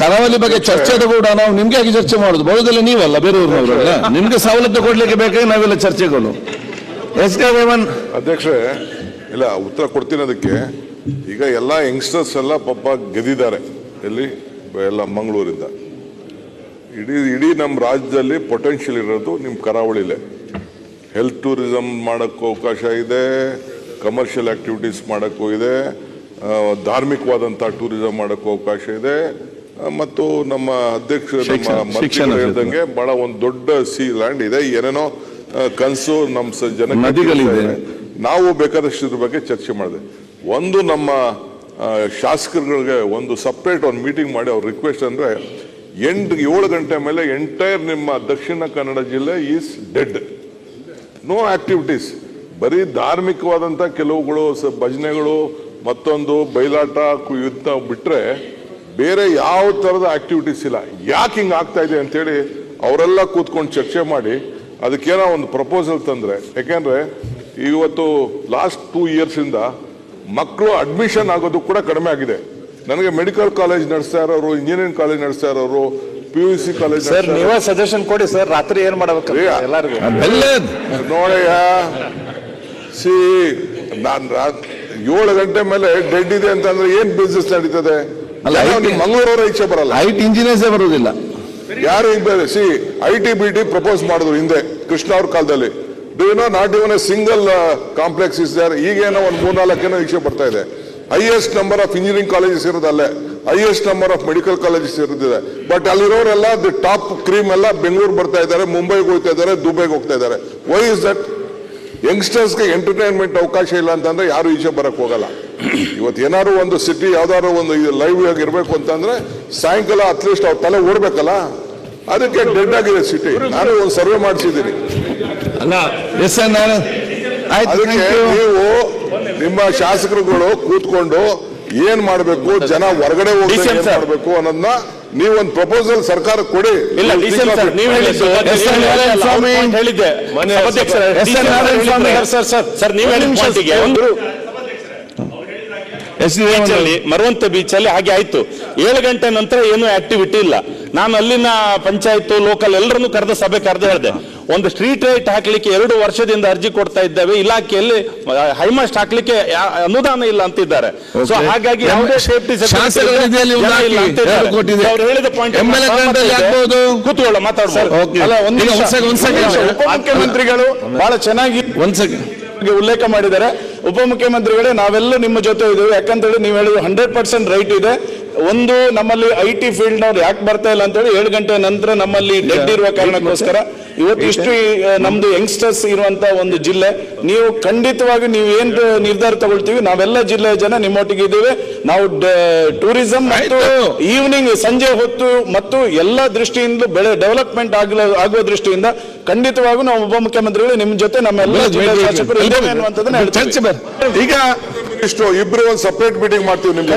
ಕರಾವಳಿ ಬಗ್ಗೆ ಚರ್ಚೆ ಕೂಡ ನಾವು ನಿಮ್ಗೆ ಆಗಿ ಚರ್ಚೆ ಮಾಡುದು? ಬೌದ್ಧದಲ್ಲಿ ನೀವಲ್ಲ ಬೇರೆಯವ್ರನ್ನವರಲ್ಲ ನಿಮ್ಗೆ ಸವಲತ್ತು ಕೊಡ್ಲಿಕ್ಕೆ ಬೇಕಾಗಿ ನಾವೆಲ್ಲ ಚರ್ಚೆಗಳು ಎಸ್ ಕೆ ರೇವನ್ ಅಧ್ಯಕ್ಷರೇ ಇಲ್ಲ ಉತ್ತರ ಕೊಡ್ತೀನಿ ಅದಕ್ಕೆ. ಈಗ ಎಲ್ಲ ಯಂಗ್ಸ್ಟರ್ಸ್ ಎಲ್ಲ ಪಾಪ ಗೆದ್ದಿದ್ದಾರೆ. ಎಲ್ಲಿ? ಎಲ್ಲ ಮಂಗಳೂರಿಂದ. ಇಡೀ ಇಡೀ ನಮ್ಮ ರಾಜ್ಯದಲ್ಲಿ ಪೊಟೆನ್ಷಿಯಲ್ ಇರೋದು ನಿಮ್ಮ ಕರಾವಳಿಲೇ. ಹೆಲ್ತ್ ಟೂರಿಸಮ್ ಮಾಡೋಕ್ಕೂ ಅವಕಾಶ ಇದೆ ಕಮರ್ಷಿಯಲ್ ಆಕ್ಟಿವಿಟೀಸ್ ಮಾಡೋಕ್ಕೂ ಇದೆ ಧಾರ್ಮಿಕವಾದಂಥ ಟೂರಿಸಮ್ ಮಾಡೋಕ್ಕೂ ಅವಕಾಶ ಇದೆ. ಮತ್ತು ನಮ್ಮ ಅಧ್ಯಕ್ಷ ನಮ್ಮ ಹೇಳ್ದಂಗೆ ಬಹಳ ಒಂದು ದೊಡ್ಡ ಸಿ ಲ್ಯಾಂಡ್ ಇದೆ. ಏನೇನೋ ಕನಸು ನಮ್ಮ ಜನ. ನಾವು ಬೇಕಾದಷ್ಟು ಇದ್ರ ಬಗ್ಗೆ ಚರ್ಚೆ ಮಾಡಿದೆ. ಒಂದು ನಮ್ಮ ಶಾಸಕರುಗಳಿಗೆ ಒಂದು ಸಪ್ರೇಟ್ ಒಂದು ಮೀಟಿಂಗ್ ಮಾಡಿ ಅವ್ರ ರಿಕ್ವೆಸ್ಟ್ ಅಂದ್ರೆ ಎಂಟು ಏಳು ಗಂಟೆ ಮೇಲೆ ಎಂಟೈರ್ ನಿಮ್ಮ ದಕ್ಷಿಣ ಕನ್ನಡ ಜಿಲ್ಲೆ ಈಸ್ ಡೆಡ್ ನೋ ಆಕ್ಟಿವಿಟೀಸ್ ಬರೀ ಧಾರ್ಮಿಕವಾದಂತ ಕೆಲವುಗಳು ಭಜನೆಗಳು ಮತ್ತೊಂದು ಬಯಲಾಟ ಯುದ್ಧ ಬಿಟ್ರೆ ಬೇರೆ ಯಾವ ಥರದ ಆಕ್ಟಿವಿಟೀಸ್ ಇಲ್ಲ. ಯಾಕೆ ಹಿಂಗೆ ಆಗ್ತಾ ಇದೆ ಅಂತೇಳಿ ಅವರೆಲ್ಲ ಕೂತ್ಕೊಂಡು ಚರ್ಚೆ ಮಾಡಿ ಅದಕ್ಕೇನೋ ಒಂದು ಪ್ರಪೋಸಲ್ ತಂದರೆ. ಯಾಕೆಂದರೆ ಇವತ್ತು ಲಾಸ್ಟ್ ಟೂ ಇಯರ್ಸಿಂದ ಮಕ್ಕಳು ಅಡ್ಮಿಷನ್ ಆಗೋದು ಕೂಡ ಕಡಿಮೆ ಆಗಿದೆ. ನನಗೆ ಮೆಡಿಕಲ್ ಕಾಲೇಜ್ ನಡೆಸ್ತಾ ಇರೋರು ಇಂಜಿನಿಯರಿಂಗ್ ಕಾಲೇಜ್ ನಡೆಸ್ತಾ ಇರೋರು P U C college sir ನೀವೇ ಸಜೆಷನ್ ಕೊಡಿ ಸರ್ ರಾತ್ರಿ ಏನು ಮಾಡಬೇಕು ಎಲ್ಲರಿಗೂ. ನೋಡಯ್ಯ. ಸಿ ನಾನು ರಾತ್ರಿ ಏಳು ಗಂಟೆ ಮೇಲೆ ಡೆಡ್ ಇದೆ ಅಂತಂದ್ರೆ ಏನು ಬಿಸ್ನೆಸ್ ನಡೀತದೆ? ಅಲ್ಲ, ಮಂಗಳೂರವರ ಇಚ್ಛೆ ಬರಲ್ಲ. ಐಟಿ ಇಂಜಿನಿಯರ್ಸೇ ಬರೋದಿಲ್ಲ ಯಾರು C I T B T propose ಮಾಡಿದ್ರು ಹಿಂದೆ ಕೃಷ್ಣ ಅವ್ರ ಕಾಲದಲ್ಲಿ. Do no not even a single complex is there ಈಗೇನೋ ಒಂದು ಮೂರ್ನಾಲ್ಕೇನೋ ಇಚ್ಛೆ ಬರ್ತಾ ಇದೆ. Highest number of engineering colleges ಇರೋದಲ್ಲೇ highest number of medical colleges ಇರೋದಿದೆ but ಅಲ್ಲಿರೋರೆಲ್ಲ ದಿ ಟಾಪ್ ಕ್ರೀಮ್ ಎಲ್ಲ ಬೆಂಗಳೂರು ಬರ್ತಾ ಇದ್ದಾರೆ ಮುಂಬೈಗೆ ಹೋಗ್ತಾ ಇದ್ದಾರೆ ದುಬೈಗೆ ಹೋಗ್ತಾ ಇದ್ದಾರೆ. ವೈ ಇಸ್ ದಟ್ ಯಂಗ್ಸ್ಟರ್ಸ್ಗೆ ಎಂಟರ್ಟೈನ್ಮೆಂಟ್ ಅವಕಾಶ ಇಲ್ಲ ಅಂತಂದ್ರೆ ಯಾರು ಈಚೆ ಬರಕ್ ಹೋಗಲ್ಲ. ಇವತ್ತು ಏನಾದ್ರು ಒಂದು ಸಿಟಿ ಯಾವ್ದಾದ್ರು ಒಂದು ಲೈವ್ ಆಗಿ ಇರಬೇಕು ಅಂತಂದ್ರೆ ಸಾಯಂಕಾಲ ಅಟ್ಲೀಸ್ಟ್ ಅವ್ರ ತಲೆ ಓಡ್ಬೇಕಲ್ಲ? ಅದಕ್ಕೆ ಡೆಡ್ ಆಗಿದೆ ಸಿಟಿ ನಾನು ಒಂದು ಸರ್ವೆ ಮಾಡಿಸಿದ್ದೀನಿ. ಅಲ್ಲ ಎಸ್ ಎನ್ ನಾನು ಅದಕ್ಕೆ ನೀವು ನಿಮ್ಮ ಶಾಸಕರುಗಳು ಕೂತ್ಕೊಂಡು ಏನ್ ಮಾಡ್ಬೇಕು? ಜನ ಹೊರಗಡೆ ಹೋಗಿ. ಮಾಡ್ಬೇಕು ಅನ್ನೋದನ್ನ ನೀವೊಂದು ಪ್ರಪೋಸಲ್ ಸರ್ಕಾರ ಕೊಡಿ. ಇಲ್ಲ ಡಿಸಿಎಂ ಸರ್ ನೀವು ಹೇಳಿದ್ದು ಬೀಚ್ ಅಲ್ಲಿ ಮರವಂತ ಬೀಚ್ ಅಲ್ಲಿ ಹಾಗೆ ಆಯ್ತು. ಏಳು ಗಂಟೆ ನಂತರ ಏನು ಆಕ್ಟಿವಿಟಿ ಇಲ್ಲ. ನಾನು ಅಲ್ಲಿನ ಪಂಚಾಯತ್ ಲೋಕಲ್ ಎಲ್ಲರನ್ನು ಕರೆದ ಸಭೆ ಕರೆದು ಹೇಳಿದೆ. ಒಂದು ಸ್ಟ್ರೀಟ್ ಲೈಟ್ ಹಾಕ್ಲಿಕ್ಕೆ ಎರಡು ವರ್ಷದಿಂದ ಅರ್ಜಿ ಕೊಡ್ತಾ ಇದ್ದೇವೆ. ಇಲಾಖೆಯಲ್ಲಿ ಹೈಮಾಸ್ಟ್ ಹಾಕ್ಲಿಕ್ಕೆ ಅನುದಾನ ಇಲ್ಲ ಅಂತಿದ್ದಾರೆ. ಸೊ ಹಾಗಾಗಿ ಯಾವುದೇ ಸೇಫ್ಟಿ ಅವ್ರು ಹೇಳಿದ ಪಾಯಿಂಟ್. ಕೂತ್ಕೊಳ್ಳ ಮಾತಾಡ್ಬೋದು. ಮುಖ್ಯಮಂತ್ರಿಗಳು ಬಹಳ ಚೆನ್ನಾಗಿ ಉಲ್ಲೇಖ ಮಾಡಿದ್ದಾರೆ. ಉಪಮುಖ್ಯಮಂತ್ರಿಗಳೇ ನಾವೆಲ್ಲ ನಿಮ್ಮ ಜೊತೆ ಇದ್ದೇವೆ. ಯಾಕಂತೇಳಿ ನೀವು ಹೇಳಿದ್ರು ಹಂಡ್ರೆಡ್ ಪರ್ಸೆಂಟ್ ರೈಟ್ ಇದೆ. ಒಂದು ನಮ್ಮಲ್ಲಿ ಐ ಟಿ ಫೀಲ್ಡ್ ನವ್ರು ಯಾಕೆ ಬರ್ತಾ ಇಲ್ಲ ಅಂತೇಳಿ ಏಳು ಗಂಟೆ ನಂತರ ನಮ್ಮಲ್ಲಿ ಡೆಡ್ ಇರುವ ಕಾರಣಕ್ಕೋಸ್ಕರ ಇವತ್ತು ಇಷ್ಟು ಆ, ನಮ್ದು ಯಂಗ್ಸ್ಟರ್ಸ್ ಇರುವಂತ ಒಂದು ಜಿಲ್ಲೆ ನೀವು ಖಂಡಿತವಾಗಿ ನೀವು ಏನ್ ನಿರ್ಧಾರ ತಗೊಳ್ತೀವಿ? ನಾವೆಲ್ಲ ಜಿಲ್ಲೆಯ ಜನ ನಿಮ್ಮೊಟ್ಟಿಗೆ ಇದ್ದೇವೆ. ನಾವು ಟೂರಿಸಂ ಮತ್ತು. ಈವ್ನಿಂಗ್ ಸಂಜೆ ಹೊತ್ತು ಮತ್ತು ಎಲ್ಲ ದೃಷ್ಟಿಯಿಂದ ಬೆಳೆ ಡೆವಲಪ್ಮೆಂಟ್ ಆಗಲ ಆಗುವ ದೃಷ್ಟಿಯಿಂದ ಖಂಡಿತವಾಗೂ ನಾವು ಉಪಮುಖ್ಯಮಂತ್ರಿಗಳು ನಿಮ್ಮ ಜೊತೆ ನಮ್ಮೆಲ್ಲ ಜಿಲ್ಲೆಯ ಶಾಸಕರು. ಈಗ ಇಷ್ಟು ಇಬ್ರು ಒಂದು ಸಪರೇಟ್ ಮೀಟಿಂಗ್ ಮಾಡ್ತೀವಿ ನಿಮ್ಗೆ.